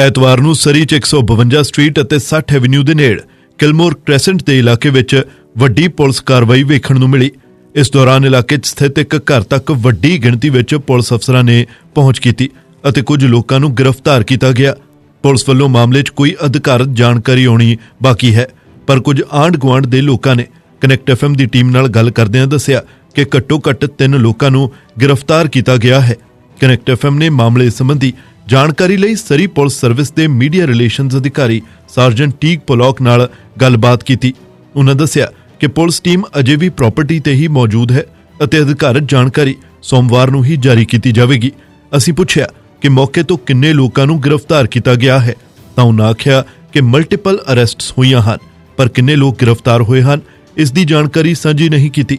ਐਤਵਾਰ ਨੂੰ ਸਰੀ ਚ 152 ਸਟਰੀਟ ਅਤੇ 60 ਐਵਨਿਊ ਦੇ ਨੇੜ ਕਿਲਮੋਰ ਕ੍ਰੈਸੈਂਟ ਦੇ ਇਲਾਕੇ ਵਿੱਚ ਵੱਡੀ ਪੁਲਿਸ ਕਾਰਵਾਈ ਵੇਖਣ ਨੂੰ ਮਿਲੀ। ਇਸ ਦੌਰਾਨ ਇਲਾਕੇ 'ਚ ਸਥਿਤ ਇੱਕ ਘਰ ਤੱਕ ਵੱਡੀ ਗਿਣਤੀ ਵਿੱਚ ਪੁਲਿਸ ਅਫਸਰਾਂ ਨੇ ਪਹੁੰਚ ਕੀਤੀ ਅਤੇ ਕੁਝ ਲੋਕਾਂ ਨੂੰ ਗ੍ਰਿਫਤਾਰ ਕੀਤਾ ਗਿਆ। ਪੁਲਿਸ ਵੱਲੋਂ ਮਾਮਲੇ 'ਚ ਕੋਈ ਅਧਿਕਾਰਤ ਜਾਣਕਾਰੀ ਆਉਣੀ ਬਾਕੀ ਹੈ, ਪਰ ਕੁਝ ਆਂਢ ਗੁਆਂਢ ਦੇ ਲੋਕਾਂ ਨੇ ਕਨੈਕਟ ਐਫਐਮ ਦੀ ਟੀਮ ਨਾਲ ਗੱਲ ਕਰਦਿਆਂ ਦੱਸਿਆ ਕਿ ਘੱਟੋ-ਘੱਟ ਤਿੰਨ ਲੋਕਾਂ ਨੂੰ ਗ੍ਰਿਫਤਾਰ ਕੀਤਾ ਗਿਆ ਹੈ। ਕਨੈਕਟ ਐਫਐਮ ਨੇ ਮਾਮਲੇ ਸੰਬੰਧੀ ਜਾਣਕਾਰੀ ਲਈ ਸਰੀ ਪੁਲਿਸ ਸਰਵਿਸ ਦੇ ਮੀਡੀਆ ਰਿਲੇਸ਼ਨਜ਼ ਅਧਿਕਾਰੀ ਸਰਜਨ ਟੀਕ ਪੋਲੌਕ ਨਾਲ ਗੱਲਬਾਤ ਕੀਤੀ। ਉਹਨਾਂ ਦੱਸਿਆ ਕਿ ਪੁਲਿਸ ਟੀਮ ਅਜੇ ਵੀ ਪ੍ਰਾਪਰਟੀ ਤੇ ਹੀ ਮੌਜੂਦ ਹੈ ਅਤੇ ਅਧਿਕਾਰਤ ਜਾਣਕਾਰੀ ਸੋਮਵਾਰ ਨੂੰ ਹੀ ਜਾਰੀ ਕੀਤੀ ਜਾਵੇਗੀ। ਅਸੀਂ ਪੁੱਛਿਆ ਕਿ ਮੌਕੇ ਤੋਂ ਕਿੰਨੇ ਲੋਕਾਂ ਨੂੰ ਗ੍ਰਿਫਤਾਰ ਕੀਤਾ ਗਿਆ ਹੈ? ਤਾਂ ਉਹਨਾਂ ਆਖਿਆ ਕਿ ਮਲਟੀਪਲ ਅਰੈਸਟਸ ਹੋਈਆਂ ਹਨ, ਪਰ ਕਿੰਨੇ ਲੋਕ ਗ੍ਰਿਫਤਾਰ ਹੋਏ ਹਨ, ਇਸ ਦੀ ਜਾਣਕਾਰੀ ਸਾਂਝੀ ਨਹੀਂ ਕੀਤੀ।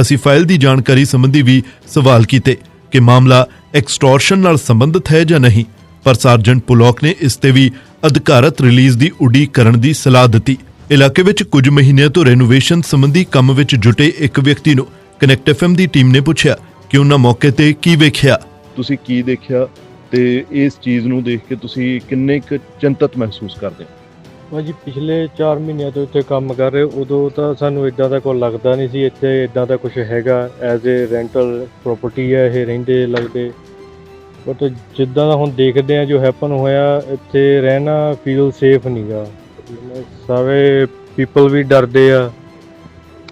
ਅਸੀਂ ਫਾਈਲ ਦੀ ਜਾਣਕਾਰੀ ਸੰਬੰਧੀ ਵੀ ਸਵਾਲ ਕੀਤੇ ਕਿ ਮਾਮਲਾ ਐਕਸਟੋਰਸ਼ਨ ਨਾਲ ਸੰਬੰਧਿਤ ਹੈ ਜਾਂ ਨਹੀਂ? ਪਰ ਸਰਜਨ ਪੁਲੌਕ ਨੇ ਇਸ ਤੇ ਵੀ ਅਧਿਕਾਰਤ ਰਿਲੀਜ਼ ਦੀ ਉਡੀਕ ਕਰਨ ਦੀ ਸਲਾਹ ਦਿੱਤੀ। ਇਲਾਕੇ ਵਿੱਚ ਕੁਝ ਮਹੀਨਿਆਂ ਤੋਂ ਰੈਨੋਵੇਸ਼ਨ ਸੰਬੰਧੀ ਕੰਮ ਵਿੱਚ ਜੁਟੇ ਇੱਕ ਵਿਅਕਤੀ ਨੂੰ ਕਨੈਕਟ ਐਫਐਮ ਦੀ ਟੀਮ ਨੇ ਪੁੱਛਿਆ ਕਿ ਉਹਨਾਂ ਮੌਕੇ ਤੇ ਕੀ ਵੇਖਿਆ। ਤੁਸੀਂ ਕੀ ਦੇਖਿਆ ਤੇ ਇਸ ਚੀਜ਼ ਨੂੰ ਦੇਖ ਕੇ ਤੁਸੀਂ ਕਿੰਨੇ ਕੁ ਚਿੰਤਤ ਮਹਿਸੂਸ ਕਰਦੇ ਹੋ? ਭਾਜੀ ਪਿਛਲੇ 4 ਮਹੀਨਿਆਂ ਤੋਂ ਇੱਥੇ ਕੰਮ ਕਰ ਰਹੇ ਉਦੋਂ ਤਾਂ ਸਾਨੂੰ ਇਦਾਂ ਦਾ ਕੋਈ ਲੱਗਦਾ ਨਹੀਂ ਸੀ, ਇੱਥੇ ਇਦਾਂ ਦਾ ਕੁਝ ਹੈਗਾ ਐਜ਼ ਅ ਰੈਂਟਲ ਪ੍ਰਾਪਰਟੀ ਹੈ, ਇਹ ਰਹਿੰਦੇ ਲੱਗਦੇ। ਬਟ ਜਿੱਦਾਂ ਦਾ ਹੁਣ ਦੇਖਦੇ ਆ ਜੋ ਹੈਪਨ ਹੋਇਆ, ਇੱਥੇ ਰਹਿਣਾ ਫੀਲ ਸੇਫ ਨਹੀਂਗਾ। ਸਾਰੇ ਪੀਪਲ ਵੀ ਡਰਦੇ ਆ।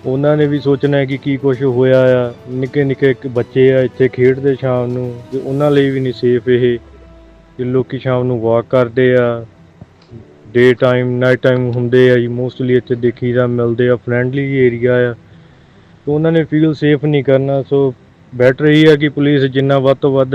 ਉਹਨਾਂ ਨੇ ਵੀ ਸੋਚਣਾ ਹੈ ਕਿ ਕੀ ਕੁਝ ਹੋਇਆ ਆ, ਨਿੱਕੇ ਨਿੱਕੇ ਬੱਚੇ ਆ, ਇੱਥੇ ਖੇਡਦੇ ਸ਼ਾਮ ਨੂੰ, ਤੇ ਉਹਨਾਂ ਲਈ ਵੀ ਨਹੀਂ ਸੇਫ ਇਹ, ਕਿ ਲੋਕੀ ਸ਼ਾਮ ਨੂੰ ਵਾਕ ਕਰਦੇ ਆ। ਡੇ ਟਾਈਮ ਨਾਈਟ ਟਾਈਮ ਹੁੰਦੇ ਆ ਜੀ ਮੋਸਟਲੀ ਇੱਥੇ ਦੇਖੀਦਾ ਮਿਲਦੇ ਆ ਫਰੈਂਡਲੀ ਏਰੀਆ ਆ। ਤੇ ਉਹਨਾਂ ਨੇ ਫੀਲ ਸੇਫ ਨਹੀਂ ਕਰਨਾ ਸੋ ਬੈਟਰ ਇਹ ਆ ਕਿ ਪੁਲਿਸ ਜਿੰਨਾ ਵੱਧ ਤੋਂ ਵੱਧ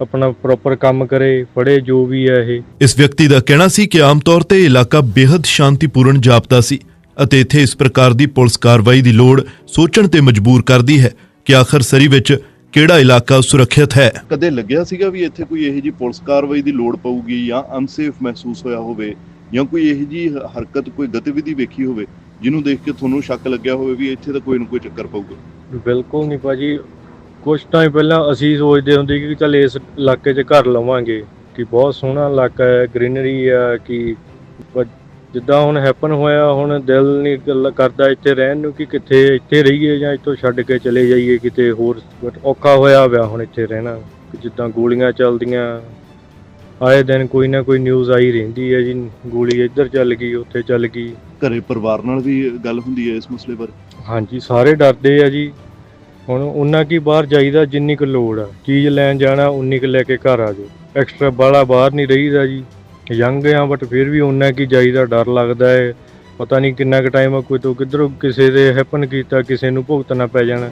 ਆਪਣਾ ਪ੍ਰੋਪਰ ਕੰਮ ਕਰੇ ਫੜੇ ਜੋ ਵੀ ਆ ਇਹ। ਇਸ ਵਿਅਕਤੀ ਦਾ ਕਹਿਣਾ ਸੀ ਕਿ ਆਮ ਤੌਰ ਤੇ ਇਲਾਕਾ ਬੇहद ਸ਼ਾਂਤੀਪੂਰਨ ਜਾਪਦਾ ਸੀ ਅਤੇ ਇੱਥੇ ਇਸ ਪ੍ਰਕਾਰ ਦੀ ਪੁਲਿਸ ਕਾਰਵਾਈ ਦੀ ਲੋੜ ਸੋਚਣ ਤੇ ਮਜਬੂਰ ਕਰਦੀ ਹੈ ਕਿ ਆਖਰ ਸਰੀ ਵਿੱਚ ਕਿਹੜਾ ਇਲਾਕਾ ਸੁਰੱਖਿਅਤ ਹੈ। ਕਦੇ ਲੱਗਿਆ ਸੀਗਾ ਵੀ ਇੱਥੇ ਕੋਈ ਇਹੋ ਜੀ ਪੁਲਿਸ ਕਾਰਵਾਈ ਦੀ ਲੋੜ ਪਊਗੀ ਜਾਂ ਅਨਸੇਫ ਮਹਿਸੂਸ ਹੋਇਆ ਹੋਵੇ? ਜਾਂ ਕੋਈ ਇਹੋ ਜੀ ਹਰਕਤ, ਕੋਈ ਗਤੀਵਿਧੀ ਵੇਖੀ ਹੋਵੇ, ਜਿਹਨੂੰ ਦੇਖ ਕੇ ਤੁਹਾਨੂੰ ਸ਼ੱਕ ਲੱਗਿਆ ਹੋਵੇ ਵੀ ਇੱਥੇ ਤਾਂ ਕੋਈ ਨਾ ਕੋਈ ਚੱਕਰ ਪਊਗਾ? ਬਿਲਕੁਲ ਨਹੀਂ ਭਾਜੀ। ਕੁਝ ਟਾਈਮ ਪਹਿਲਾਂ ਅਸੀਂ ਸੋਚਦੇ ਹੁੰਦੇ ਕਿ ਚੱਲ ਇਸ ਇਲਾਕੇ 'ਚ ਘਰ ਲਵਾਂਗੇ, ਕਿ ਬਹੁਤ ਸੋਹਣਾ ਇਲਾਕਾ ਹੈ ਗ੍ਰੀਨਰੀ ਆ, ਕਿ ਜਿੱਦਾਂ ਹੁਣ ਹੈਪਨ ਹੋਇਆ, ਹੁਣ ਦਿਲ ਨਹੀਂ ਗੱਲ ਕਰਦਾ ਇੱਥੇ ਰਹਿਣ ਨੂੰ ਕਿ ਕਿੱਥੇ ਇੱਥੇ ਰਹੀਏ ਜਾਂ ਇੱਥੋਂ ਛੱਡ ਕੇ ਚਲੇ ਜਾਈਏ ਕਿਤੇ ਹੋਰ ਔਖਾ ਹੋਇਆ ਹੋਇਆ ਹੁਣ ਇੱਥੇ ਰਹਿਣਾ। ਜਿੱਦਾਂ ਗੋਲੀਆਂ ਚੱਲਦੀਆਂ ਆਏ ਦਿਨ ਕੋਈ ਨਾ ਕੋਈ ਨਿਊਜ਼ ਆਈ ਰਹਿੰਦੀ ਹੈ ਜੀ ਗੋਲੀ ਇੱਧਰ ਚੱਲ ਗਈ ਉੱਥੇ ਚੱਲ ਗਈ। ਘਰੇ ਪਰਿਵਾਰ ਨਾਲ ਵੀ ਗੱਲ ਹੁੰਦੀ ਹੈ ਇਸ ਮਸਲੇ ਬਾਰੇ? ਹਾਂਜੀ ਸਾਰੇ ਡਰਦੇ ਆ ਜੀ। ਹੁਣ ਉਹਨਾਂ ਕੀ ਬਾਹਰ ਜਾਈਦਾ ਜਿੰਨੀ ਕੁ ਲੋੜ ਆ। ਚੀਜ਼ ਲੈਣ ਜਾਣਾ ਉਨੀ ਕੁ ਲੈ ਕੇ ਘਰ ਆ ਜਾਓ। ਐਕਸਟਰਾ ਬਾਹਲਾ ਬਾਹਰ ਨਹੀਂ ਰਹੀਦਾ ਜੀ। ਯੰਗ ਆ ਬਟ ਫਿਰ ਵੀ ਉਹਨਾਂ ਕੀ ਜਾਈਦਾ ਡਰ ਲੱਗਦਾ ਹੈ। ਪਤਾ ਨਹੀਂ ਕਿੰਨਾ ਕੁ ਟਾਈਮ ਆ ਕੋਈ ਤੋਂ ਕਿੱਧਰੋਂ ਕਿਸੇ ਦੇ ਹੈਪਨ ਕੀਤਾ ਕਿਸੇ ਨੂੰ ਭੁਗਤਣਾ ਪੈ ਜਾਣਾ।